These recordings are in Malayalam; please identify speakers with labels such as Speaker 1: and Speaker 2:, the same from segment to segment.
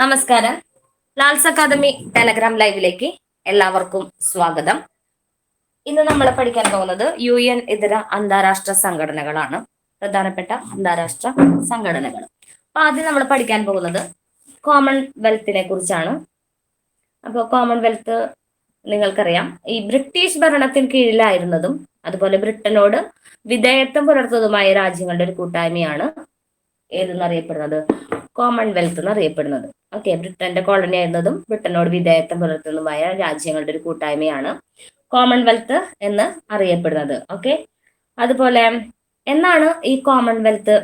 Speaker 1: നമസ്കാരം. ലാൽസ് അക്കാദമി ടെലഗ്രാം ലൈവിലേക്ക് എല്ലാവർക്കും സ്വാഗതം. ഇന്ന് നമ്മൾ പഠിക്കാൻ പോകുന്നത് യു എൻ ഇതര അന്താരാഷ്ട്ര സംഘടനകളാണ്. പ്രധാനപ്പെട്ട അന്താരാഷ്ട്ര സംഘടനകൾ. അപ്പൊ ആദ്യം നമ്മൾ പഠിക്കാൻ പോകുന്നത് കോമൺവെൽത്തിനെ കുറിച്ചാണ്. അപ്പോൾ കോമൺവെൽത്ത് നിങ്ങൾക്കറിയാം. ഈ ബ്രിട്ടീഷ് ഭരണത്തിന് കീഴിലായിരുന്നതും അതുപോലെ ബ്രിട്ടനോട് വിധേയത്വം പുലർത്തതുമായ രാജ്യങ്ങളുടെ ഒരു കൂട്ടായ്മയാണ് ഏതെന്നറിയപ്പെടുന്നത്? കോമൺവെൽത്ത് എന്നറിയപ്പെടുന്നത്. ഓക്കെ ബ്രിട്ടന്റെ കോളനി ആയിരുന്നതും ബ്രിട്ടനോട് വിധേയത്വം പുലർത്തുന്നതുമായ രാജ്യങ്ങളുടെ ഒരു കൂട്ടായ്മയാണ് കോമൺവെൽത്ത് എന്ന് അറിയപ്പെടുന്നത്. ഓക്കെ അതുപോലെ എന്നാണ് ഈ കോമൺവെൽത്ത്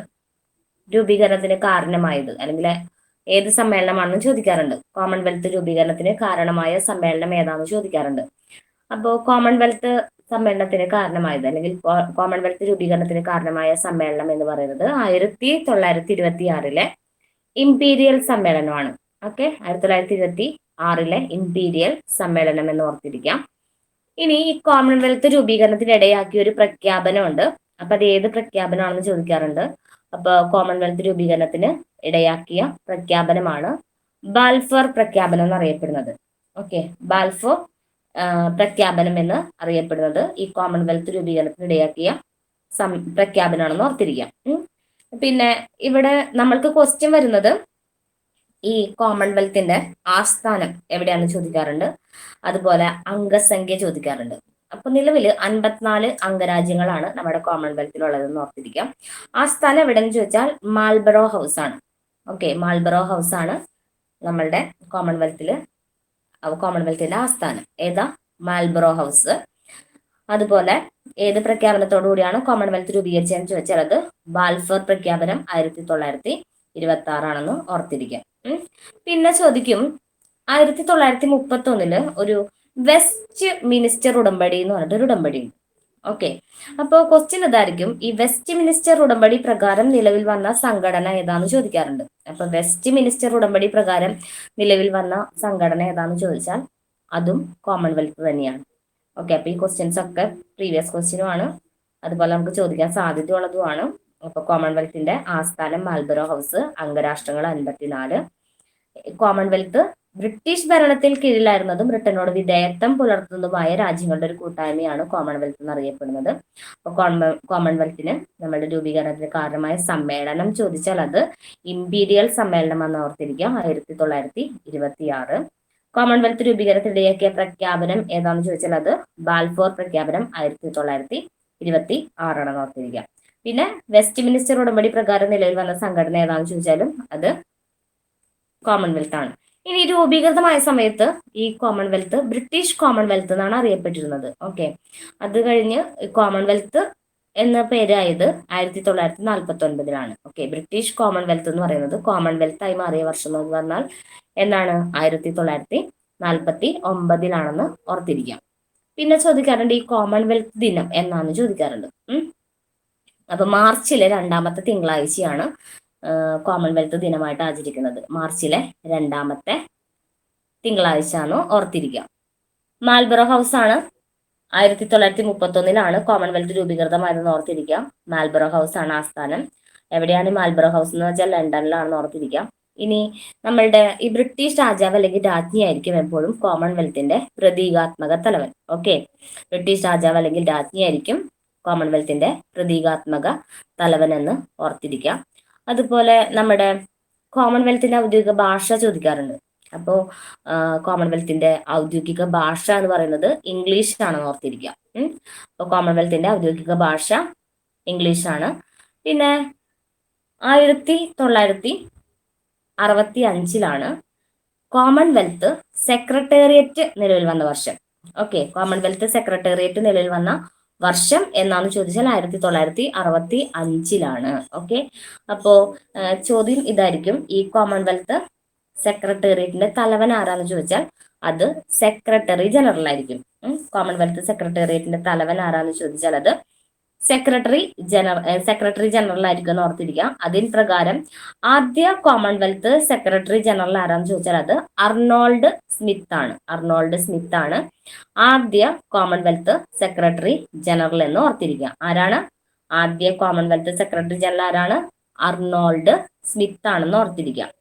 Speaker 1: രൂപീകരണത്തിന് കാരണമായത്? അല്ലെങ്കിൽ ഏത് സമ്മേളനമാണെന്ന് ചോദിക്കാറുണ്ട്. കോമൺവെൽത്ത് രൂപീകരണത്തിന് കാരണമായ സമ്മേളനം ഏതാണെന്ന് ചോദിക്കാറുണ്ട്. അപ്പോൾ കോമൺവെൽത്ത് സമ്മേളനത്തിന് കാരണമായത് അല്ലെങ്കിൽ കോമൺവെൽത്ത് രൂപീകരണത്തിന് കാരണമായ സമ്മേളനം എന്ന് പറയുന്നത് ആയിരത്തി തൊള്ളായിരത്തി ഇരുപത്തി ആറിലെ ഇംപീരിയൽ സമ്മേളനമാണ്. ഓക്കെ ആയിരത്തി തൊള്ളായിരത്തി ഇരുപത്തി ആറിലെ ഇംപീരിയൽ സമ്മേളനം എന്ന് ഓർത്തിരിക്കാം. ഇനി ഈ കോമൺവെൽത്ത് രൂപീകരണത്തിന് ഇടയാക്കിയ ഒരു പ്രഖ്യാപനമുണ്ട്. അപ്പൊ അത് ഏത് പ്രഖ്യാപനമാണെന്ന് ചോദിക്കാറുണ്ട്. അപ്പൊ കോമൺവെൽത്ത് രൂപീകരണത്തിന് ഇടയാക്കിയ പ്രഖ്യാപനമാണ് ബാൽഫർ പ്രഖ്യാപനം എന്നറിയപ്പെടുന്നത്. ഓക്കെ ബാൽഫോർ പ്രഖ്യാപനം എന്ന് അറിയപ്പെടുന്നത് ഈ കോമൺവെൽത്ത് രൂപീകരണത്തിന് ഇടയാക്കിയ സം പ്രഖ്യാപനമാണെന്ന് ഓർത്തിരിക്കാം. പിന്നെ ഇവിടെ നമ്മൾക്ക് ക്വസ്റ്റ്യൻ വരുന്നത് ഈ കോമൺവെൽത്തിന്റെ ആസ്ഥാനം എവിടെയാണെന്ന് ചോദിക്കാറുണ്ട്. അതുപോലെ അംഗസംഖ്യ ചോദിക്കാറുണ്ട്. അപ്പൊ നിലവിൽ അൻപത്തിനാല് അംഗരാജ്യങ്ങളാണ് നമ്മുടെ കോമൺവെൽത്തിൽ ഉള്ളതെന്ന് ഓർത്തിരിക്കാം. ആ സ്ഥലം എവിടെയെന്ന് ചോദിച്ചാൽ മാൽബറോ ഹൗസ് ആണ്. ഓക്കെ മാൽബറോ ഹൗസ് ആണ് നമ്മളുടെ കോമൺവെൽത്തിൽ കോമൺവെൽത്തിന്റെ ആസ്ഥാനം. ഏതാ? മാൽബറോ ഹൗസ് അതുപോലെ ഏത് പ്രഖ്യാപനത്തോടു കൂടിയാണ് കോമൺവെൽത്ത് രൂപീകരിച്ചതെന്ന് ചോദിച്ചാൽ അത് ബാൽഫർ പ്രഖ്യാപനം ആയിരത്തി തൊള്ളായിരത്തി ഇരുപത്തി ആറാണെന്ന് ഓർത്തിരിക്കാം പിന്നെ ചോദിക്കും ആയിരത്തി തൊള്ളായിരത്തി മുപ്പത്തി ഒന്നിൽ ഒരു വെസ്റ്റ് മിനിസ്റ്റർ ഉടമ്പടി എന്ന് പറഞ്ഞിട്ട് ഒരു ഉടമ്പടി ഉണ്ട്. ഓക്കെ. അപ്പോൾ ക്വസ്റ്റ്യൻ ഇതായിരിക്കും ഈ വെസ്റ്റ് മിനിസ്റ്റർ ഉടമ്പടി പ്രകാരം നിലവിൽ വന്ന സംഘടന ഏതാന്ന് ചോദിക്കാറുണ്ട്. അപ്പൊ വെസ്റ്റ് മിനിസ്റ്റർ ഉടമ്പടി പ്രകാരം നിലവിൽ വന്ന സംഘടന ഏതാന്ന് ചോദിച്ചാൽ അതും കോമൺവെൽത്ത് തന്നെയാണ്. ഓക്കെ അപ്പൊ ഈ ക്വസ്റ്റ്യൻസ് ഒക്കെ പ്രീവിയസ് ക്വസ്റ്റ്യനുമാണ് അതുപോലെ നമുക്ക് ചോദിക്കാൻ സാധ്യതയുള്ളതുമാണ് അപ്പൊ കോമൺവെൽത്തിന്റെ ആസ്ഥാനം മാൽബറോ ഹൗസ് അംഗരാഷ്ട്രങ്ങൾ അൻപത്തിനാല്. കോമൺവെൽത്ത് ബ്രിട്ടീഷ് ഭരണത്തിൽ കീഴിലായിരുന്നതും ബ്രിട്ടനോട് വിധേയത്വം പുലർത്തുന്നതുമായ രാജ്യങ്ങളുടെ ഒരു കൂട്ടായ്മയാണ് കോമൺവെൽത്ത് എന്നറിയപ്പെടുന്നത്. അപ്പൊ കോമൺവെൽത്തിന് നമ്മുടെ രൂപീകരണത്തിന് കാരണമായ സമ്മേളനം ചോദിച്ചാൽ അത് ഇമ്പീരിയൽ സമ്മേളനം എന്ന് ഓർത്തിരിക്കാം ആയിരത്തി തൊള്ളായിരത്തി ഇരുപത്തിയാറ് കോമൺവെൽത്ത് രൂപീകരണത്തിനിടയാക്കിയ പ്രഖ്യാപനം ഏതാണെന്ന് ചോദിച്ചാൽ അത് ബാൽഫോർ പ്രഖ്യാപനം ആയിരത്തി തൊള്ളായിരത്തി ഇരുപത്തി ആറാണെന്ന് ഓർത്തിരിക്കാം. പിന്നെ വെസ്റ്റ് മിനിസ്റ്റർ ഉടമ്പടി പ്രകാരം നിലവിൽ വന്ന സംഘടന ഏതാണെന്ന് ചോദിച്ചാലും അത് കോമൺവെൽത്ത് ആണ്. ഇനി രൂപീകൃതമായ സമയത്ത് ഈ കോമൺവെൽത്ത് ബ്രിട്ടീഷ് കോമൺവെൽത്ത് എന്നാണ് അറിയപ്പെട്ടിരുന്നത്. ഓക്കെ അത് കഴിഞ്ഞ് കോമൺവെൽത്ത് എന്ന പേരായത് ആയിരത്തി തൊള്ളായിരത്തി നാൽപ്പത്തി ഒൻപതിലാണ് ഓക്കെ ബ്രിട്ടീഷ് കോമൺവെൽത്ത് എന്ന് പറയുന്നത് കോമൺവെൽത്ത് ആയി മാറിയ വർഷം എന്ന് പറഞ്ഞാൽ എന്നാണ് ആയിരത്തി തൊള്ളായിരത്തി നാൽപ്പത്തി ഒമ്പതിലാണെന്ന് ഓർത്തിരിക്കാം. പിന്നെ ചോദിക്കാറുണ്ട് ഈ കോമൺവെൽത്ത് ദിനം എന്നാന്ന് ചോദിക്കാറുണ്ട്. അപ്പൊ മാർച്ചിലെ രണ്ടാമത്തെ തിങ്കളാഴ്ചയാണ് കോമൺവെൽത്ത് ദിനമായിട്ട് ആചരിക്കുന്നത്. മാർച്ചിലെ രണ്ടാമത്തെ തിങ്കളാഴ്ച ആണ് ഓർത്തിരിക്കാം മാൽബറോ ഹൗസ് ആണ് ആയിരത്തി തൊള്ളായിരത്തി മുപ്പത്തി ഒന്നിലാണ് കോമൺവെൽത്ത് രൂപീകൃതമായതെന്ന് ഓർത്തിരിക്കാം മാൽബറോ ഹൗസ് ആണ് ആസ്ഥാനം. എവിടെയാണ് മാൽബറോ ഹൗസ് എന്ന് വെച്ചാൽ ലണ്ടനിലാണെന്ന് ഓർത്തിരിക്കാം ഇനി നമ്മളുടെ ഈ ബ്രിട്ടീഷ് രാജാവ് അല്ലെങ്കിൽ രാജ്ഞി ആയിരിക്കും എപ്പോഴും കോമൺവെൽത്തിന്റെ പ്രതീകാത്മക തലവൻ. ഓക്കെ? ബ്രിട്ടീഷ് രാജാവ് അല്ലെങ്കിൽ രാജ്ഞി ആയിരിക്കും കോമൺവെൽത്തിന്റെ പ്രതീകാത്മക തലവനെന്ന് ഓർത്തിരിക്കാം അതുപോലെ നമ്മുടെ കോമൺവെൽത്തിന്റെ ഔദ്യോഗിക ഭാഷ ചോദിക്കാറുണ്ട്. അപ്പോൾ കോമൺവെൽത്തിന്റെ ഔദ്യോഗിക ഭാഷ എന്ന് പറയുന്നത് ഇംഗ്ലീഷ് ആണെന്ന് ഓർത്തിരിക്കുക അപ്പോൾ കോമൺവെൽത്തിന്റെ ഔദ്യോഗിക ഭാഷ ഇംഗ്ലീഷ് ആണ് പിന്നെ ആയിരത്തി തൊള്ളായിരത്തി അറുപത്തി അഞ്ചിലാണ് കോമൺവെൽത്ത് സെക്രട്ടേറിയറ്റ് നിലവിൽ വന്ന വർഷം. ഓക്കെ കോമൺവെൽത്ത് സെക്രട്ടേറിയറ്റ് നിലവിൽ വന്ന വർഷം എന്നാന്ന് ചോദിച്ചാൽ ആയിരത്തി തൊള്ളായിരത്തി അറുപത്തി അഞ്ചിലാണ് ഓക്കെ അപ്പോ ചോദ്യം ഇതായിരിക്കും. ഈ കോമൺവെൽത്ത് സെക്രട്ടേറിയറ്റിന്റെ തലവൻ ആരാന്ന് ചോദിച്ചാൽ അത് സെക്രട്ടറി ജനറൽ ആയിരിക്കും. കോമൺവെൽത്ത് സെക്രട്ടേറിയറ്റിന്റെ തലവൻ ആരാന്ന് ചോദിച്ചാൽ അത് സെക്രട്ടറി ജനറൽ സെക്രട്ടറി ജനറൽ ആയിരിക്കും എന്ന് ഓർത്തിരിക്കാം. അതിൻ പ്രകാരം ആദ്യ കോമൺവെൽത്ത് സെക്രട്ടറി ജനറൽ ആരാന്ന് ചോദിച്ചാൽ അത് അർണോൾഡ് സ്മിത്ത് ആണ് അർണോൾഡ് സ്മിത്ത് ആണ് ആദ്യ കോമൺവെൽത്ത് സെക്രട്ടറി ജനറൽ എന്ന് ഓർത്തിരിക്കുക ആരാണ്? ആദ്യ കോമൺവെൽത്ത് സെക്രട്ടറി ജനറൽ ആരാണ്? അർണോൾഡ് സ്മിത്ത് ആണെന്ന് ഓർത്തിരിക്കാം.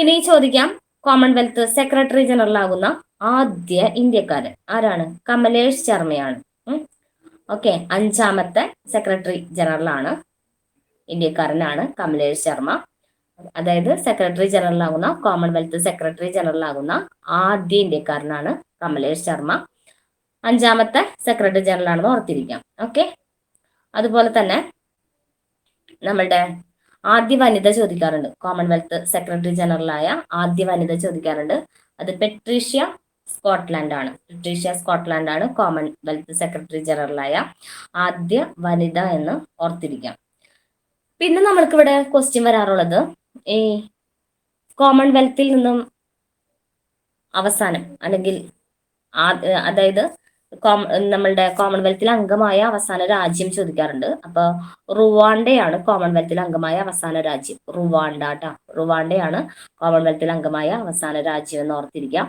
Speaker 1: ഇനി ചോദിക്കാം കോമൺവെൽത്ത് സെക്രട്ടറി ജനറൽ ആകുന്ന ആദ്യ ഇന്ത്യക്കാരൻ ആരാണ്? കമലേഷ് ശർമ്മയാണ്. ഓക്കെ അഞ്ചാമത്തെ സെക്രട്ടറി ജനറൽ ആണ്. ഇന്ത്യക്കാരനാണ് കമലേഷ് ശർമ്മ. അതായത് സെക്രട്ടറി ജനറൽ ആകുന്ന കോമൺവെൽത്ത് സെക്രട്ടറി ജനറൽ ആകുന്ന ആദ്യ ഇന്ത്യക്കാരനാണ് കമലേഷ് ശർമ്മ. അഞ്ചാമത്തെ സെക്രട്ടറി ജനറൽ ആണെന്ന് ഓർത്തിരിക്കാം. ഓക്കെ അതുപോലെ തന്നെ നമ്മളുടെ ആദ്യ വനിത ചോദിക്കാറുണ്ട്. കോമൺവെൽത്ത് സെക്രട്ടറി ജനറലായ ആദ്യ വനിത ചോദിക്കാറുണ്ട്. അത് പെട്രീഷ്യ സ്കോട്ട്ലാൻഡ് ആണ് ബ്രിട്ടീഷ് ആണ് കോമൺവെൽത്ത് സെക്രട്ടറി ജനറലായ ആദ്യ വനിത എന്ന് ഓർത്തിരിക്കാം. പിന്നെ നമ്മൾക്ക് ഇവിടെ ക്വസ്റ്റ്യൻ വരാറുള്ളത് ഈ കോമൺവെൽത്തിൽ നിന്നും അവസാനം അല്ലെങ്കിൽ അതായത് നമ്മളുടെ കോമൺവെൽത്തിൽ അംഗമായ അവസാന രാജ്യം ചോദിക്കാറുണ്ട്. അപ്പൊ റുവാണ്ടയാണ് കോമൺവെൽത്തിൽ അംഗമായ അവസാന രാജ്യം. റുവാണ്ട ട്ടാ. റുവാണ്ടയാണ് കോമൺവെൽത്തിൽ അംഗമായ അവസാന രാജ്യം എന്ന് ഓർത്തിരിക്കാം.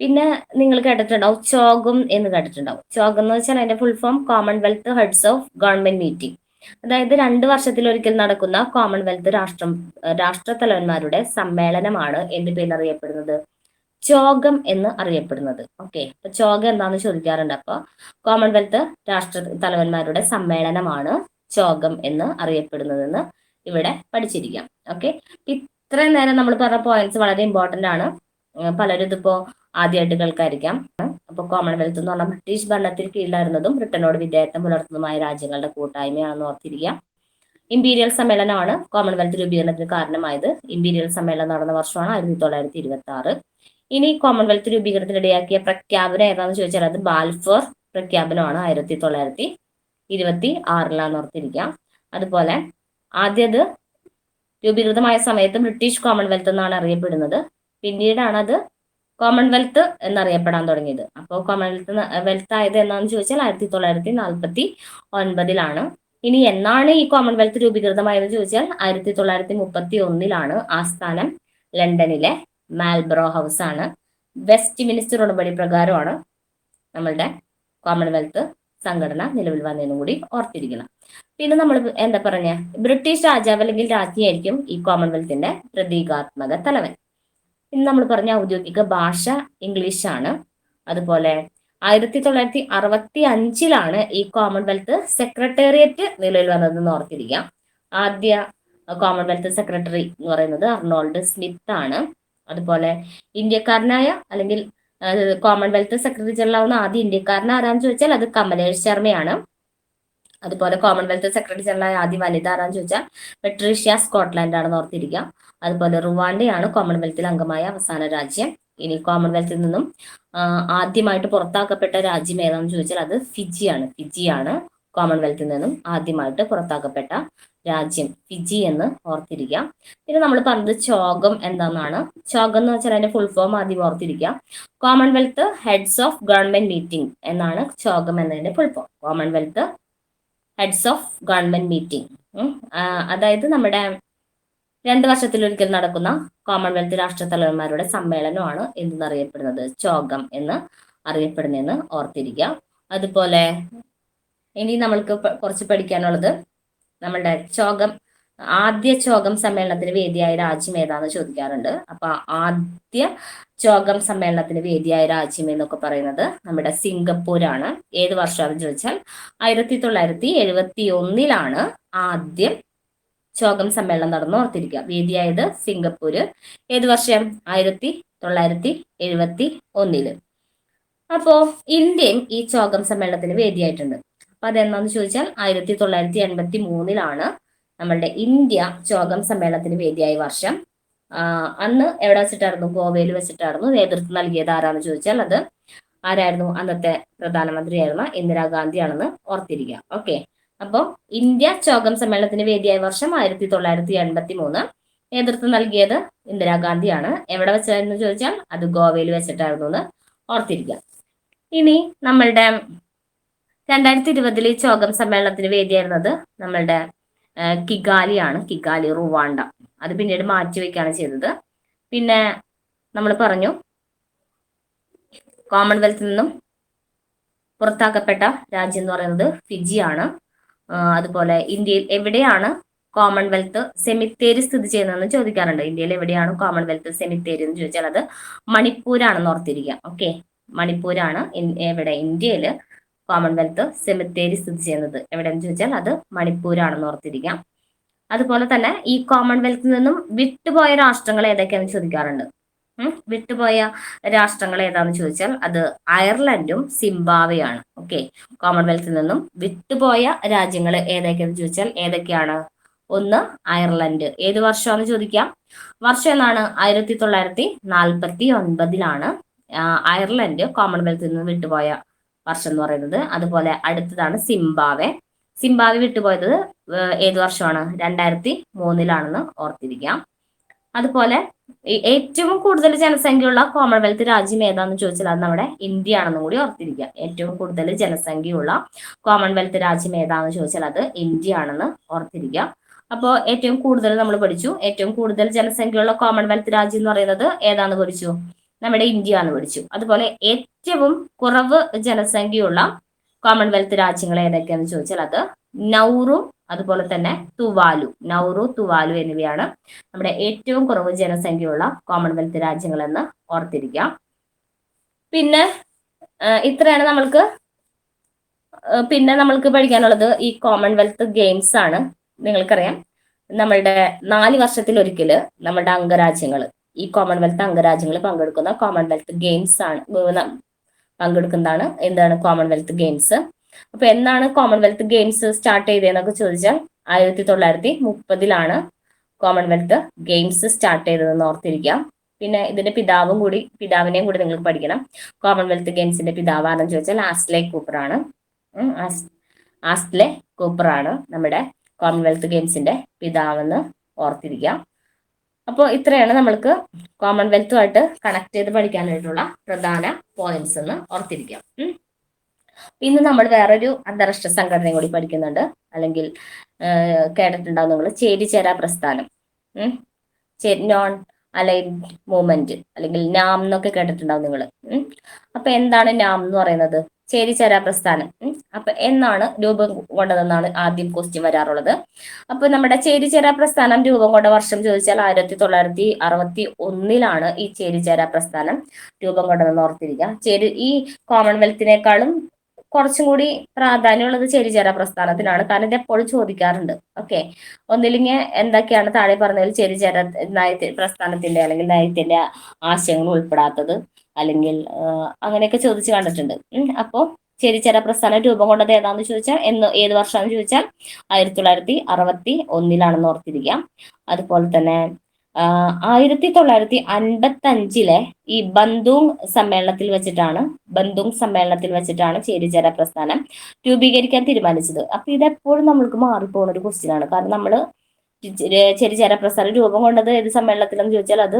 Speaker 1: പിന്നെ നിങ്ങൾ കേട്ടിട്ടുണ്ടാവും ചോഗും എന്ന് കേട്ടിട്ടുണ്ടാവും. ചോഗം എന്ന് വെച്ചാൽ അതിന്റെ full form Commonwealth heads of government meeting അതായത് രണ്ട് വർഷത്തിലൊരിക്കൽ നടക്കുന്ന കോമൺവെൽത്ത് രാഷ്ട്രം രാഷ്ട്രത്തലവന്മാരുടെ സമ്മേളനമാണ് എന്ത് പേരിൽ അറിയപ്പെടുന്നത് ചോഗം എന്ന് അറിയപ്പെടുന്നത്. ഓക്കെ അപ്പൊ ചോഗം എന്താണെന്ന് ചോദിക്കാറുണ്ട്. അപ്പൊ കോമൺവെൽത്ത് രാഷ്ട്ര തലവന്മാരുടെ സമ്മേളനമാണ് ചോഗം എന്ന് അറിയപ്പെടുന്നതെന്ന് ഇവിടെ പഠിച്ചിരിക്കാം. ഓക്കെ ഇത്രയും നേരം നമ്മൾ പറഞ്ഞ പോയിന്റ്സ് വളരെ ഇമ്പോർട്ടന്റ് ആണ്. പലരും ഇതിപ്പോ ആദ്യമായിട്ട് കേൾക്കായിരിക്കാം അപ്പൊ കോമൺവെൽത്ത് എന്ന് പറഞ്ഞാൽ ബ്രിട്ടീഷ് ഭരണത്തിൽ കീഴിലായിരുന്നതും ബ്രിട്ടനോട് വിധേയത്വം പുലർത്തുന്നതുമായ രാജ്യങ്ങളുടെ കൂട്ടായ്മയാണെന്ന് ഓർത്തിരിക്കുക ഇമ്പീരിയൽ സമ്മേളനമാണ് കോമൺവെൽത്ത് രൂപീകരണത്തിന് കാരണമായത്. ഇമ്പീരിയൽ സമ്മേളനം നടന്ന വർഷമാണ് ആയിരത്തി തൊള്ളായിരത്തി ഇരുപത്തി ആറ് ഇനി കോമൺവെൽത്ത് രൂപീകരണത്തിനിടയാക്കിയ പ്രഖ്യാപനം ഏതാണെന്ന് ചോദിച്ചാൽ അത് ബാൽഫോർ പ്രഖ്യാപനമാണ് ആയിരത്തി തൊള്ളായിരത്തി ഇരുപത്തി ആറിലാന്ന് ഓർത്തിരിക്കാം അതുപോലെ ആദ്യത് രൂപീകൃതമായ സമയത്ത് ബ്രിട്ടീഷ് കോമൺവെൽത്ത് എന്നാണ് അറിയപ്പെടുന്നത്. പിന്നീടാണ് അത് കോമൺവെൽത്ത് എന്നറിയപ്പെടാൻ തുടങ്ങിയത്. അപ്പോൾ കോമൺവെൽത്ത് വെൽത്ത് ആയത് എന്നാന്ന് ചോദിച്ചാൽ ആയിരത്തി തൊള്ളായിരത്തി നാൽപ്പത്തി ഒൻപതിലാണ് ഇനി എന്നാണ് ഈ കോമൺവെൽത്ത് രൂപീകൃതമായതെന്ന് ചോദിച്ചാൽ ആയിരത്തി തൊള്ളായിരത്തി മുപ്പത്തി ഒന്നിലാണ് ആസ്ഥാനം ലണ്ടനിലെ. മാൽബ്രോ ഹൗസ് ആണ്. വെസ്റ്റ് മിനിസ്റ്റർ ഉടമ്പടി പ്രകാരമാണ് നമ്മളുടെ കോമൺവെൽത്ത് സംഘടന നിലവിൽ വന്നതിനും കൂടി ഓർത്തിരിക്കണം. പിന്നെ നമ്മൾ എന്താ പറഞ്ഞ? ബ്രിട്ടീഷ് രാജാവ് അല്ലെങ്കിൽ രാജ്ഞിയായിരിക്കും ഈ കോമൺവെൽത്തിന്റെ പ്രതീകാത്മക തലവൻ. ഇന്ന് നമ്മൾ പറഞ്ഞ ഔദ്യോഗിക ഭാഷ ഇംഗ്ലീഷ് ആണ്. അതുപോലെ ആയിരത്തി തൊള്ളായിരത്തി അറുപത്തി അഞ്ചിലാണ് ഈ കോമൺവെൽത്ത് സെക്രട്ടേറിയറ്റ് നിലവിൽ വന്നതെന്ന് ഓർത്തിരിക്കാം. ആദ്യ കോമൺവെൽത്ത് സെക്രട്ടറി എന്ന് പറയുന്നത് അർണോൾഡ് സ്മിത്ത് ആണ്. അതുപോലെ ഇന്ത്യക്കാരനായ അല്ലെങ്കിൽ കോമൺവെൽത്ത് സെക്രട്ടറി ജനറൽ ആവുന്ന ആദ്യ ഇന്ത്യക്കാരൻ ആരാന്ന് ചോദിച്ചാൽ അത് കമലേഷ് ശർമ്മയാണ്. അതുപോലെ കോമൺവെൽത്ത് സെക്രട്ടറി ജനറൽ ആയ ആദ്യ വനിത ആരാന്ന് ചോദിച്ചാൽ പെട്രീഷ്യ സ്കോട്ട്ലാൻഡ് ആണെന്ന് ഓർത്തിരിക്കാം. അതുപോലെ റുവാണ്ടയാണ് കോമൺവെൽത്തിൽ അംഗമായ അവസാന രാജ്യം. ഇനി കോമൺവെൽത്തിൽ നിന്നും ആദ്യമായിട്ട് പുറത്താക്കപ്പെട്ട രാജ്യം ഏതാണെന്ന് ചോദിച്ചാൽ അത് ഫിജിയാണ്. ഫിജിയാണ് കോമൺവെൽത്തിൽ നിന്നും ആദ്യമായിട്ട് പുറത്താക്കപ്പെട്ട രാജ്യം ഫിജി എന്ന് ഓർത്തിരിക്കാം പിന്നെ നമ്മൾ പറഞ്ഞത് ചോഗം എന്താണെന്നാണ് ചോഗം എന്ന് വെച്ചാൽ അതിന്റെ ഫുൾ ഫോം ആദ്യം ഓർത്തിരിക്കാം Commonwealth heads of government meeting എന്നാണ് ചോഗം എന്നതിന്റെ full form Commonwealth heads of government meeting അതായത് നമ്മുടെ രണ്ട് വർഷത്തിലൊരിക്കൽ നടക്കുന്ന കോമൺവെൽത്ത് രാഷ്ട്രത്തലവന്മാരുടെ സമ്മേളനമാണ് എന്തെന്നറിയപ്പെടുന്നത്. ചോഗം എന്ന് അറിയപ്പെടുന്നതെന്ന് ഓർത്തിരിക്കുക. അതുപോലെ ഇനി നമ്മൾക്ക് കുറച്ച് പഠിക്കാനുള്ളത് നമ്മളുടെ ചോകം ആദ്യ ചോകം സമ്മേളനത്തിന് വേദിയായ രാജ്യം ഏതാന്ന് ചോദിക്കാറുണ്ട്. അപ്പൊ ആദ്യ ചോകം സമ്മേളനത്തിന് വേദിയായ രാജ്യം എന്നൊക്കെ പറയുന്നത് നമ്മുടെ സിംഗപ്പൂരാണ്. ഏത് വർഷമാണെന്ന് ചോദിച്ചാൽ ആയിരത്തി തൊള്ളായിരത്തി എഴുപത്തി ഒന്നിലാണ് ആദ്യം ചോകം സമ്മേളനം നടന്നു ഓർത്തിരിക്കുക. വേദിയായത് സിംഗപ്പൂര്. ഏത് വർഷം? ആയിരത്തി തൊള്ളായിരത്തി എഴുപത്തി ഒന്നിൽ അപ്പോ ഇന്ത്യയും ഈ ചോകം സമ്മേളനത്തിന് വേദിയായിട്ടുണ്ട്. അപ്പൊ അതെന്താന്ന് ചോദിച്ചാൽ ആയിരത്തി തൊള്ളായിരത്തി എൺപത്തി മൂന്നിലാണ് നമ്മളുടെ ഇന്ത്യ ചോഗം സമ്മേളനത്തിന് വേദിയായ വർഷം. അന്ന് എവിടെ വെച്ചിട്ടായിരുന്നു? ഗോവയിൽ വെച്ചിട്ടായിരുന്നു. നേതൃത്വം നൽകിയത് ആരാന്ന് ചോദിച്ചാൽ അത് ആരായിരുന്നു? അന്നത്തെ പ്രധാനമന്ത്രിയായിരുന്ന ഇന്ദിരാഗാന്ധിയാണെന്ന് ഓർത്തിരിക്കുക. ഓക്കെ. അപ്പോൾ ഇന്ത്യ ചോഗം സമ്മേളനത്തിന് വേദിയായ വർഷം ആയിരത്തി തൊള്ളായിരത്തി എൺപത്തി മൂന്ന് നേതൃത്വം നൽകിയത് ഇന്ദിരാഗാന്ധിയാണ്. എവിടെ വെച്ചായിരുന്നു ചോദിച്ചാൽ? അത് ഗോവയിൽ വെച്ചിട്ടായിരുന്നു എന്ന് ഓർത്തിരിക്കുക. ഇനി നമ്മളുടെ രണ്ടായിരത്തി ഇരുപതിൽ ചോഗം സമ്മേളനത്തിന് വേദിയായിരുന്നത് നമ്മളുടെ കിഗാലിയാണ് കിഗാലി റുവാണ്ട. അത് പിന്നീട് മാറ്റിവെക്കുകയാണ് ചെയ്തത്. പിന്നെ നമ്മൾ പറഞ്ഞു കോമൺവെൽത്തിൽ നിന്നും പുറത്താക്കപ്പെട്ട രാജ്യം എന്ന് പറയുന്നത് ഫിജിയാണ്. അതുപോലെ ഇന്ത്യയിൽ എവിടെയാണ് കോമൺവെൽത്ത് സെമിത്തേരി സ്ഥിതി ചെയ്യുന്നതെന്ന് ചോദിക്കാറുണ്ട്. ഇന്ത്യയിൽ എവിടെയാണ് കോമൺവെൽത്ത് സെമിത്തേരി എന്ന് ചോദിച്ചാൽ അത് മണിപ്പൂരാണെന്ന് ഓർത്തിരിക്കുക. ഓക്കെ മണിപ്പൂരാണ് എവിടെ? ഇന്ത്യയിൽ കോമൺവെൽത്ത് സെമിത്തേരി സ്ഥിതി ചെയ്യുന്നത്. എവിടെയെന്ന് ചോദിച്ചാൽ അത് മണിപ്പൂരാണെന്ന് ഓർത്തിരിക്കാം. അതുപോലെ തന്നെ ഈ കോമൺവെൽത്തിൽ നിന്നും വിട്ടുപോയ രാഷ്ട്രങ്ങൾ ഏതൊക്കെയാണെന്ന് ചോദിക്കാറുണ്ട്. വിട്ടുപോയ രാഷ്ട്രങ്ങൾ ഏതാന്ന് ചോദിച്ചാൽ അത് അയർലൻഡും സിംബാവയാണ് ഓക്കെ കോമൺവെൽത്തിൽ നിന്നും വിട്ടുപോയ രാജ്യങ്ങൾ ഏതൊക്കെയാണെന്ന് ചോദിച്ചാൽ ഏതൊക്കെയാണ്? ഒന്ന് അയർലൻഡ്. ഏത് വർഷമാണെന്ന് ചോദിക്കാം? വർഷം എന്നാണ്? ആയിരത്തി തൊള്ളായിരത്തി നാൽപ്പത്തി ഒൻപതിലാണ് അയർലൻഡ് കോമൺവെൽത്തിൽ നിന്ന് വിട്ടുപോയ വർഷം എന്ന് പറയുന്നത്. അതുപോലെ അടുത്തതാണ് സിംബാവെ സിംബാവെ വിട്ടുപോയത് ഏത് വർഷമാണ്? രണ്ടായിരത്തി മൂന്നിലാണെന്ന് ഓർത്തിരിക്കാം. അതുപോലെ ഏറ്റവും കൂടുതൽ ജനസംഖ്യയുള്ള കോമൺവെൽത്ത് രാജ്യം ഏതാണെന്ന് ചോദിച്ചാൽ അത് നമ്മുടെ ഇന്ത്യ ആണെന്നും കൂടി ഓർത്തിരിക്കാം. ഏറ്റവും കൂടുതൽ ജനസംഖ്യയുള്ള കോമൺവെൽത്ത് രാജ്യം ഏതാണെന്ന് ചോദിച്ചാൽ അത് ഇന്ത്യ ആണെന്ന് ഓർത്തിരിക്കുക അപ്പോൾ ഏറ്റവും കൂടുതൽ നമ്മൾ പഠിച്ചു. ഏറ്റവും കൂടുതൽ ജനസംഖ്യയുള്ള കോമൺവെൽത്ത് രാജ്യം എന്ന് പറയുന്നത് ഏതാണെന്ന് പഠിച്ചു? നമ്മുടെ ഇന്ത്യ എന്ന് വിളിച്ചു. അതുപോലെ ഏറ്റവും കുറവ് ജനസംഖ്യയുള്ള കോമൺവെൽത്ത് രാജ്യങ്ങൾ ഏതൊക്കെയാണെന്ന് ചോദിച്ചാൽ അത് നൗറു അതുപോലെ തന്നെ തുവാലു. നൗറു തുവാലു എന്നിവയാണ് നമ്മുടെ ഏറ്റവും കുറവ് ജനസംഖ്യയുള്ള കോമൺവെൽത്ത് രാജ്യങ്ങൾ എന്ന് ഓർത്തിരിക്കാം പിന്നെ ഇത്രയാണ് നമ്മൾക്ക് പിന്നെ നമ്മൾക്ക് പഠിക്കാനുള്ളത് ഈ കോമൺവെൽത്ത് ഗെയിംസ് ആണ്. നിങ്ങൾക്കറിയാം. നമ്മളുടെ നാല് വർഷത്തിൽ ഒരിക്കൽ നമ്മുടെ അംഗരാജ്യങ്ങൾ ഈ കോമൺവെൽത്ത് അംഗരാജ്യങ്ങൾ പങ്കെടുക്കുന്ന കോമൺവെൽത്ത് ഗെയിംസ് ആണ്. പങ്കെടുക്കുന്നതാണ്. എന്താണ് കോമൺവെൽത്ത് ഗെയിംസ് അപ്പൊ എന്നാണ് കോമൺവെൽത്ത് ഗെയിംസ് സ്റ്റാർട്ട് ചെയ്തതെന്നൊക്കെ ചോദിച്ചാൽ ആയിരത്തി തൊള്ളായിരത്തി മുപ്പതിലാണ് കോമൺവെൽത്ത് ഗെയിംസ് സ്റ്റാർട്ട് ചെയ്തതെന്ന് ഓർത്തിരിക്കാം പിന്നെ ഇതിന്റെ പിതാവും കൂടി പിതാവിനെയും കൂടി നിങ്ങൾക്ക് പഠിക്കണം. കോമൺവെൽത്ത് ഗെയിംസിന്റെ പിതാവ് ആണെന്ന് ചോദിച്ചാൽ ആസ്ലെ കൂപ്പർ ആണ് ആസ്ലെ കൂപ്പർ ആണ് നമ്മുടെ കോമൺവെൽത്ത് ഗെയിംസിന്റെ പിതാവെന്ന് ഓർത്തിരിക്കാം അപ്പോൾ ഇത്രയാണ് നമ്മൾക്ക് കോമൺവെൽത്തുമായിട്ട് കണക്ട് ചെയ്ത് പഠിക്കാനായിട്ടുള്ള പ്രധാന പോയിന്റ്സ് എന്ന് ഓർത്തിരിക്കാം ഇന്ന് നമ്മൾ വേറൊരു അന്താരാഷ്ട്ര സംഘടനയും കൂടി പഠിക്കുന്നുണ്ട്. അല്ലെങ്കിൽ കേട്ടിട്ടുണ്ടാവും നിങ്ങൾ ചേരിചേരാ പ്രസ്ഥാനം. നോൺ അലൈൻഡ് മൂവ്മെന്റ് അല്ലെങ്കിൽ നാം എന്നൊക്കെ കേട്ടിട്ടുണ്ടാവും നിങ്ങൾ അപ്പൊ എന്താണ് നാം എന്ന് പറയുന്നത്? ചേരിചേരാ പ്രസ്ഥാനം. അപ്പൊ എന്നാണ് രൂപം കൊണ്ടതെന്നാണ് ആദ്യം ക്വസ്റ്റ്യൻ വരാറുള്ളത്. അപ്പൊ നമ്മുടെ ചേരിചേര പ്രസ്ഥാനം രൂപം കൊണ്ട വർഷം ചോദിച്ചാൽ ആയിരത്തി തൊള്ളായിരത്തി അറുപത്തി ഒന്നിലാണ് ഈ ചേരിചേര പ്രസ്ഥാനം രൂപം കൊണ്ടതെന്ന് ഓർത്തിരിക്കുക. ചേരി ഈ കോമൺവെൽത്തിനേക്കാളും കുറച്ചും കൂടി പ്രാധാന്യമുള്ളത് ചേരിചേര പ്രസ്ഥാനത്തിനാണ്. കാരണം ഇത് എപ്പോഴും ചോദിക്കാറുണ്ട്. ഓക്കെ ഒന്നില്ലെങ്കിൽ എന്തൊക്കെയാണ് താഴെ പറഞ്ഞതിൽ ചേരിചേര നയത്തി പ്രസ്ഥാനത്തിന്റെ അല്ലെങ്കിൽ നയത്തിന്റെ ആശയങ്ങൾ ഉൾപ്പെടാത്തത്? അല്ലെങ്കിൽ അങ്ങനെയൊക്കെ ചോദിച്ചു കണ്ടിട്ടുണ്ട്. അപ്പോൾ ചേരിചേര പ്രസ്ഥാനം രൂപം കൊണ്ടത് ഏതാന്ന് ചോദിച്ചാൽ എന്ന് ഏത് വർഷമാണെന്ന് ചോദിച്ചാൽ ആയിരത്തി തൊള്ളായിരത്തി അറുപത്തി ഒന്നിലാണെന്ന് ഓർത്തിരിക്കാം. അതുപോലെ തന്നെ ആയിരത്തി തൊള്ളായിരത്തി അൻപത്തി അഞ്ചിലെ ഈ ബന്ധുങ് സമ്മേളനത്തിൽ വെച്ചിട്ടാണ് ബന്ധുങ് സമ്മേളനത്തിൽ വെച്ചിട്ടാണ് ചേരിചേര പ്രസ്ഥാനം രൂപീകരിക്കാൻ തീരുമാനിച്ചത്. അപ്പൊ ഇതെപ്പോഴും നമ്മൾക്ക് മാറിപ്പോകുന്ന ഒരു ക്വസ്റ്റ്യൻ ആണ് കാരണം നമ്മൾ ചേരിചേര പ്രസ്ഥാനം രൂപം കൊണ്ടത് ഏത് സമ്മേളനത്തിലെന്ന് ചോദിച്ചാൽ അത്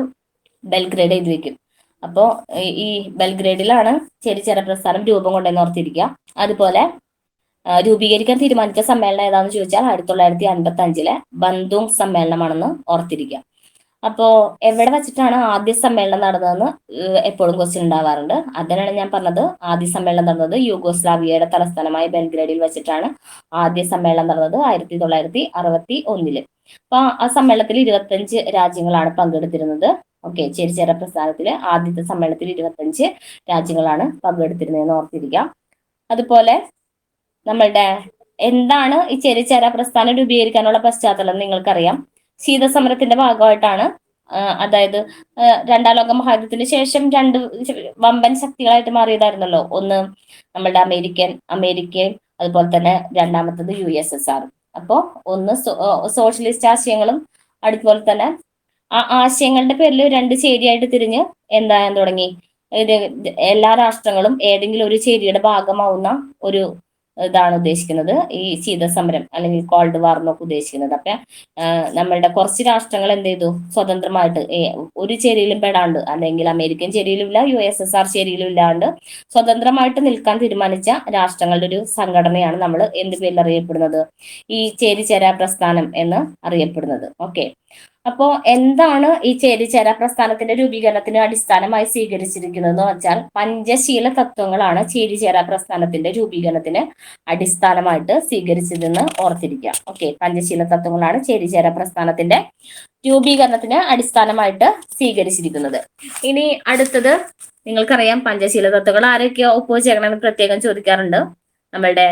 Speaker 1: ബെൽഗ്രേഡ് എഴുതി വെക്കും. അപ്പോ ഈ ബെൽഗ്രേഡിലാണ് ചെറിയ പ്രസ്ഥാനം രൂപം കൊണ്ടെന്ന് ഓർത്തിരിക്കുക. അതുപോലെ രൂപീകരിക്കാൻ തീരുമാനിച്ച സമ്മേളനം ഏതാണെന്ന് ചോദിച്ചാൽ ആയിരത്തി തൊള്ളായിരത്തി അൻപത്തി അഞ്ചിലെ ബന്ധുങ് സമ്മേളനമാണെന്ന് ഓർത്തിരിക്കുക. അപ്പോ എവിടെ വെച്ചിട്ടാണ് ആദ്യ സമ്മേളനം നടന്നതെന്ന് എപ്പോഴും ക്വസ്റ്റ്യൻ ഉണ്ടാവാറുണ്ട്. അതിനാണ് ഞാൻ പറഞ്ഞത് ആദ്യ സമ്മേളനം നടന്നത് യൂഗോസ്ലാവിയയുടെ തലസ്ഥാനമായ ബെൽഗ്രേഡിൽ വെച്ചിട്ടാണ് ആദ്യ സമ്മേളനം നടന്നത് ആയിരത്തി തൊള്ളായിരത്തി അറുപത്തി ഒന്നിൽ. അപ്പൊ ആ സമ്മേളനത്തിൽ ഇരുപത്തഞ്ച് രാജ്യങ്ങളാണ് പങ്കെടുത്തിരുന്നത്. ഓക്കെ ചേരിചേര പ്രസ്ഥാനത്തിലെ ആദ്യത്തെ സമ്മേളനത്തിൽ ഇരുപത്തഞ്ച് രാജ്യങ്ങളാണ് പങ്കെടുത്തിരുന്നത് എന്ന് ഓർത്തിരിക്കാം. അതുപോലെ നമ്മളുടെ എന്താണ് ഈ ചേരിചേര പ്രസ്ഥാനം രൂപീകരിക്കാനുള്ള പശ്ചാത്തലം നിങ്ങൾക്കറിയാം. ശീതസമരത്തിന്റെ ഭാഗമായിട്ടാണ് അതായത് രണ്ടാം ലോക മഹായുദ്ധത്തിന് ശേഷം രണ്ട് വമ്പൻ ശക്തികളായിട്ട് മാറിയതായിരുന്നല്ലോ. ഒന്ന് നമ്മളുടെ അമേരിക്കൻ അമേരിക്കയും അതുപോലെ തന്നെ രണ്ടാമത്തത് യു എസ് എസ് ആർ. അപ്പോ ഒന്ന് സോഷ്യലിസ്റ്റ് ആശയങ്ങളും അതുപോലെ തന്നെ ആ ആശയങ്ങളുടെ പേരിൽ രണ്ട് ചേരിയായിട്ട് തിരിഞ്ഞ് എന്തായാൻ തുടങ്ങി? എല്ലാ രാഷ്ട്രങ്ങളും ഏതെങ്കിലും ഒരു ചേരിയുടെ ഭാഗമാവുന്ന ഒരു ഇതാണ് ഉദ്ദേശിക്കുന്നത്. ഈ ശീതസമരം അല്ലെങ്കിൽ കോൾഡ് വാർ എന്നൊക്കെ ഉദ്ദേശിക്കുന്നത്. അപ്പൊ നമ്മളുടെ കുറച്ച് രാഷ്ട്രങ്ങൾ എന്ത് ചെയ്തു? സ്വതന്ത്രമായിട്ട് ഒരു ചേരിയിലും പെടാണ്ട് അല്ലെങ്കിൽ അമേരിക്കൻ ചേരിയിലും ഇല്ല യു എസ് എസ് ആർ ചേരിയിലും ഇല്ലാണ്ട് സ്വതന്ത്രമായിട്ട് നിൽക്കാൻ തീരുമാനിച്ച രാഷ്ട്രങ്ങളുടെ ഒരു സംഘടനയാണ് നമ്മൾ എന്ത് പേരിൽ അറിയപ്പെടുന്നത്? ഈ ചേരിചേരാ പ്രസ്ഥാനം എന്ന് അറിയപ്പെടുന്നത്. ഓക്കെ. അപ്പോ എന്താണ് ഈ ചേരിചേര പ്രസ്ഥാനത്തിന്റെ രൂപീകരണത്തിന് അടിസ്ഥാനമായി സ്വീകരിച്ചിരിക്കുന്നത് എന്ന് വെച്ചാൽ പഞ്ചശീല തത്വങ്ങളാണ് ചേരിചേര പ്രസ്ഥാനത്തിന്റെ രൂപീകരണത്തിന് അടിസ്ഥാനമായിട്ട് സ്വീകരിച്ചതെന്ന് ഓർത്തിരിക്കുക. ഓക്കെ പഞ്ചശീല തത്വങ്ങളാണ് ചേരിചേര പ്രസ്ഥാനത്തിന്റെ രൂപീകരണത്തിന് അടിസ്ഥാനമായിട്ട് സ്വീകരിച്ചിരിക്കുന്നത്. ഇനി അടുത്തത് നിങ്ങൾക്കറിയാം പഞ്ചശീല തത്വങ്ങൾ ആരൊക്കെയോ ഒപ്പുവെച്ചേക്കണമെന്ന് പ്രത്യേകം ചോദിക്കാറുണ്ട്. നമ്മളുടെ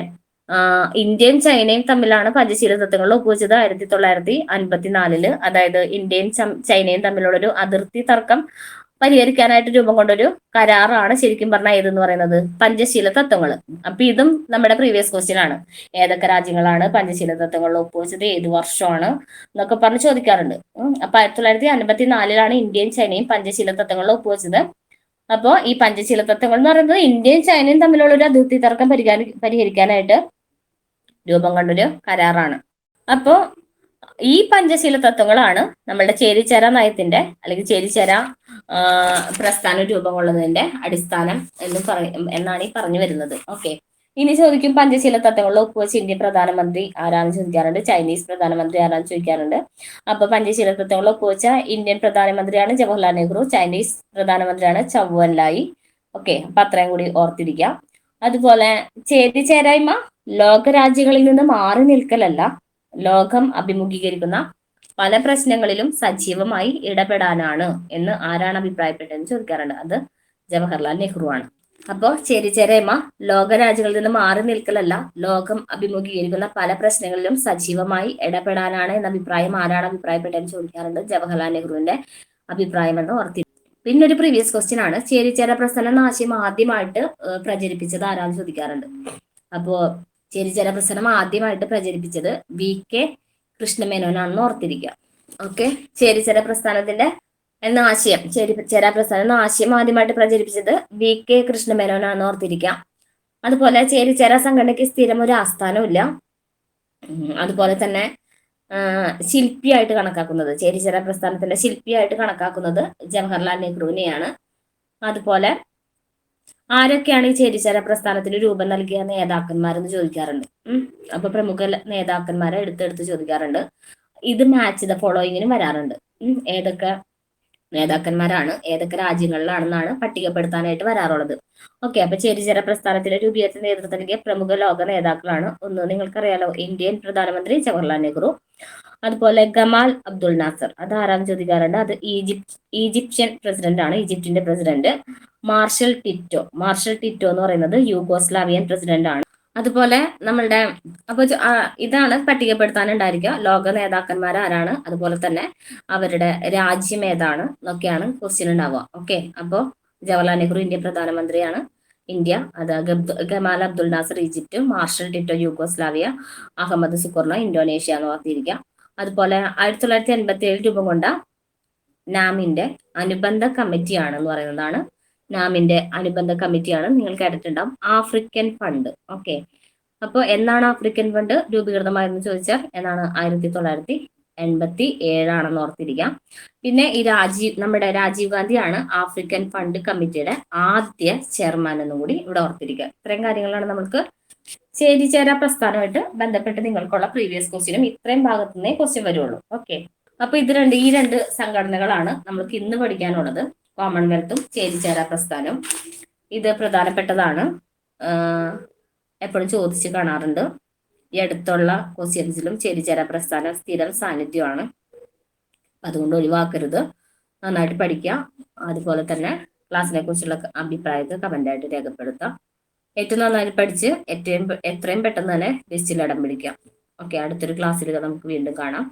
Speaker 1: ഇന്ത്യയും ചൈനയും തമ്മിലാണ് പഞ്ചശീല തത്വങ്ങൾ ഒപ്പുവെച്ചത് ആയിരത്തി തൊള്ളായിരത്തി അൻപത്തിനാലിൽ. അതായത് ഇന്ത്യയും ചൈനയും തമ്മിലുള്ള ഒരു അതിർത്തി തർക്കം പരിഹരിക്കാനായിട്ട് രൂപം കൊണ്ടൊരു കരാറാണ് ശരിക്കും പറഞ്ഞാൽ ഏതെന്ന് പറയുന്നത്? പഞ്ചശീല തത്വങ്ങൾ അപ്പൊ ഇതും നമ്മുടെ പ്രീവിയസ് ക്വസ്റ്റ്യൻ ആണ്. ഏതൊക്കെ രാജ്യങ്ങളാണ് പഞ്ചശീല തത്വങ്ങൾ ഒപ്പുവെച്ചത്? ഏത് വർഷമാണ്? എന്നൊക്കെ പറഞ്ഞ് ചോദിക്കാറുണ്ട്. അപ്പൊ ആയിരത്തി തൊള്ളായിരത്തി അൻപത്തി നാലിലാണ് ഇന്ത്യയും ചൈനയും പഞ്ചശീല തത്വങ്ങൾ ഒപ്പുവെച്ചത്. അപ്പോ ഈ പഞ്ചശീല തത്വങ്ങൾ എന്ന് പറയുന്നത് ഇന്ത്യയും ചൈനയും തമ്മിലുള്ള ഒരു അതിർത്തി തർക്കം പരിഹരിക്കാനായിട്ട് രൂപം കൊണ്ടൊരു കരാറാണ്. അപ്പോൾ ഈ പഞ്ചശീല തത്വങ്ങളാണ് നമ്മളുടെ ചേരിചേര നയത്തിന്റെ അല്ലെങ്കിൽ ചേരിചേര പ്രസ്ഥാനം രൂപം കൊള്ളുന്നതിന്റെ അടിസ്ഥാനം എന്ന് പറയും എന്നാണ് ഈ പറഞ്ഞു വരുന്നത്. ഓക്കെ. ഇനി ചോദിക്കും പഞ്ചശീല തത്വങ്ങളിൽ ഒപ്പുവെച്ച് ഇന്ത്യൻ പ്രധാനമന്ത്രി ആരാന്ന് ചോദിക്കാറുണ്ട്. ചൈനീസ് പ്രധാനമന്ത്രി ആരാന്ന് ചോദിക്കാറുണ്ട്. അപ്പൊ പഞ്ചശീല തത്വങ്ങളിൽ ഒപ്പുവെച്ച ഇന്ത്യൻ പ്രധാനമന്ത്രിയാണ് ജവഹർലാൽ നെഹ്റു ചൈനീസ് പ്രധാനമന്ത്രിയാണ് ചൗവൻലായി ഓക്കെ. അപ്പൊ അത്രയും കൂടി ഓർത്തിരിക്കാം. അതുപോലെ ചേരായ്മ ലോകരാജ്യങ്ങളിൽ നിന്ന് മാറി നിൽക്കലല്ല ലോകം അഭിമുഖീകരിക്കുന്ന പല പ്രശ്നങ്ങളിലും സജീവമായി ഇടപെടാനാണ് എന്ന് ആരാണ് അഭിപ്രായപ്പെട്ടതെന്ന് ചോദിക്കാറുണ്ട്. അത് ജവഹർലാൽ നെഹ്റു ആണ്. അപ്പോ ചേരിചേരേമ ലോകരാജ്യങ്ങളിൽ നിന്ന് മാറി നിൽക്കലല്ല ലോകം അഭിമുഖീകരിക്കുന്ന പല പ്രശ്നങ്ങളിലും സജീവമായി ഇടപെടാനാണ് എന്ന അഭിപ്രായം ആരാണ് അഭിപ്രായപ്പെട്ടതെന്ന് ചോദിക്കാറുണ്ട് ജവഹർലാൽ നെഹ്റുവിന്റെ അഭിപ്രായം എന്ന് ഓർത്തി പിന്നെ ഒരു പ്രീവിയസ് ക്വസ്റ്റ്യൻ ആണ്. ചേരിചേര പ്രസനം ആശയം ആദ്യമായിട്ട് പ്രചരിപ്പിച്ചത് ആരാന്ന് ചോദിക്കാറുണ്ട്? അപ്പോ ചേരിചേര പ്രസനം ആദ്യമായിട്ട് പ്രചരിപ്പിച്ചത് വി കെ കൃഷ്ണമേനോനാണെന്ന് ഓർത്തിരിക്കുക. ഓക്കെ? ചേരിചേര പ്രസ്ഥാനത്തിന്റെ എന്ന ആശയം ചേരി പ്രസ്ഥാനം എന്ന ആശയം ആദ്യമായിട്ട് പ്രചരിപ്പിച്ചത് വി കെ കൃഷ്ണമേനോനാണെന്ന് ഓർത്തിരിക്കാം അതുപോലെ ചേരിചേര സംഘടനയ്ക്ക് സ്ഥിരം ഒരു ആസ്ഥാനമില്ല അതുപോലെ തന്നെ ശില്പിയായിട്ട് കണക്കാക്കുന്നത്. ചേരിചേര പ്രസ്ഥാനത്തിന്റെ ശില്പിയായിട്ട് കണക്കാക്കുന്നത് ജവഹർലാൽ നെഹ്റുവിനെയാണ്. അതുപോലെ ആരൊക്കെയാണ് ഈ ചേരിചേര പ്രസ്ഥാനത്തിന് രൂപം നൽകിയ നേതാക്കന്മാരെന്ന് ചോദിക്കാറുണ്ട്. അപ്പൊ പ്രമുഖ നേതാക്കന്മാരെ എടുത്തെടുത്ത് ചോദിക്കാറുണ്ട്. ഇത് മാച്ച് ദ ഫോളോയിങ്ങിനും വരാറുണ്ട്. ഏതൊക്കെ നേതാക്കന്മാരാണ്. ഏതൊക്കെ രാജ്യങ്ങളിലാണെന്നാണ് പട്ടികപ്പെടുത്താനായിട്ട് വരാറുള്ളത്. ഓക്കെ അപ്പൊ ചേരിചേര പ്രസ്ഥാനത്തിന്റെ രൂപീകരണത്തിന് നേതൃത്വം പ്രമുഖ ലോക നേതാക്കളാണ് ഒന്ന് നിങ്ങൾക്കറിയാലോ ഇന്ത്യൻ പ്രധാനമന്ത്രി ജവഹർലാൽ നെഹ്റു. അതുപോലെ ഗമാൽ അബ്ദുൾ നാസർ. അത് ആരാം ചോദിക്കാറുണ്ട്? അത് ഈജിപ്ത് ഈജിപ്ഷ്യൻ പ്രസിഡന്റ് ആണ് ഈജിപ്തിന്റെ president. Marshal Tito. Marshal Tito എന്ന് പറയുന്നത് യൂഗോസ്ലാവിയൻ പ്രസിഡന്റ് ആണ്. അതുപോലെ നമ്മളുടെ അപ്പൊ ഇതാണ് പട്ടികപ്പെടുത്താനുണ്ടായിരിക്കുക. ലോക നേതാക്കന്മാർ ആരാണ്? അതുപോലെ തന്നെ അവരുടെ രാജ്യം ഏതാണ്? എന്നൊക്കെയാണ് ക്വസ്റ്റ്യൻ ഉണ്ടാവുക. ഓക്കെ അപ്പോൾ ജവഹർലാൽ നെഹ്റു ഇന്ത്യൻ പ്രധാനമന്ത്രിയാണ്. ഇന്ത്യ അത് Gamal Abdul Nasser Egypt marshal Tito Yugoslavia Ahmed Sukarno Indonesia എന്ന് പറഞ്ഞിരിക്കുക. അതുപോലെ ആയിരത്തി തൊള്ളായിരത്തി എൺപത്തി ഏഴ് രൂപം കൊണ്ട നാമിന്റെ അനുബന്ധ കമ്മിറ്റിയാണ് എന്ന് പറയുന്നതാണ് നാമിന്റെ അനുബന്ധ കമ്മിറ്റിയാണ് നിങ്ങൾ കേട്ടിട്ടുണ്ടാവും ആഫ്രിക്കൻ ഫണ്ട്. ഓക്കെ. അപ്പോൾ എന്നാണ് ആഫ്രിക്കൻ ഫണ്ട് രൂപീകൃതമായെന്ന് ചോദിച്ചാൽ എന്നാണ് ആയിരത്തി തൊള്ളായിരത്തി എൺപത്തി ഏഴാണെന്ന് ഓർത്തിരിക്കാം. പിന്നെ ഈ രാജീവ് നമ്മുടെ രാജീവ് ഗാന്ധിയാണ് ആഫ്രിക്കൻ ഫണ്ട് കമ്മിറ്റിയുടെ ആദ്യ ചെയർമാൻ എന്നും കൂടി ഇവിടെ ഓർത്തിരിക്കുക. ഇത്രയും കാര്യങ്ങളാണ് നമുക്ക് ചേരിചേരാ പ്രസ്ഥാനമായിട്ട് ബന്ധപ്പെട്ട് നിങ്ങൾക്കുള്ള പ്രീവിയസ് ക്വസ്റ്റ്യനും ഇത്രയും ഭാഗത്തു നിന്നേ ക്വസ്റ്റ്യൻ വരുള്ളൂ. ഓക്കെ. അപ്പൊ ഇത് രണ്ട് ഈ രണ്ട് സംഘടനകളാണ് നമ്മൾക്ക് ഇന്ന് പഠിക്കാനുള്ളത്. കോമൺവെൽത്തും ചേരിചേരാ പ്രസ്ഥാനവും. ഇത് പ്രധാനപ്പെട്ടതാണ്. എപ്പോഴും ചോദിച്ച് കാണാറുണ്ട്. ഈ അടുത്തുള്ള ക്വസ്റ്റ്യൻസിലും ചേരിചേര പ്രസ്ഥാനം സ്ഥിരം സാന്നിധ്യമാണ്. അതുകൊണ്ട് ഒഴിവാക്കരുത്. നന്നായിട്ട് പഠിക്കുക. അതുപോലെ തന്നെ ക്ലാസ്സിനെ കുറിച്ചുള്ള അഭിപ്രായത്തെ കമന്റായിട്ട് രേഖപ്പെടുത്താം. ഏറ്റവും നന്നായിട്ട് പഠിച്ച് ഏറ്റവും എത്രയും പെട്ടെന്ന് തന്നെ ലിസ്റ്റിൽ ഇടം പിടിക്കാം ഓക്കെ അടുത്തൊരു ക്ലാസ്സിൽ നമുക്ക് വീണ്ടും കാണാം.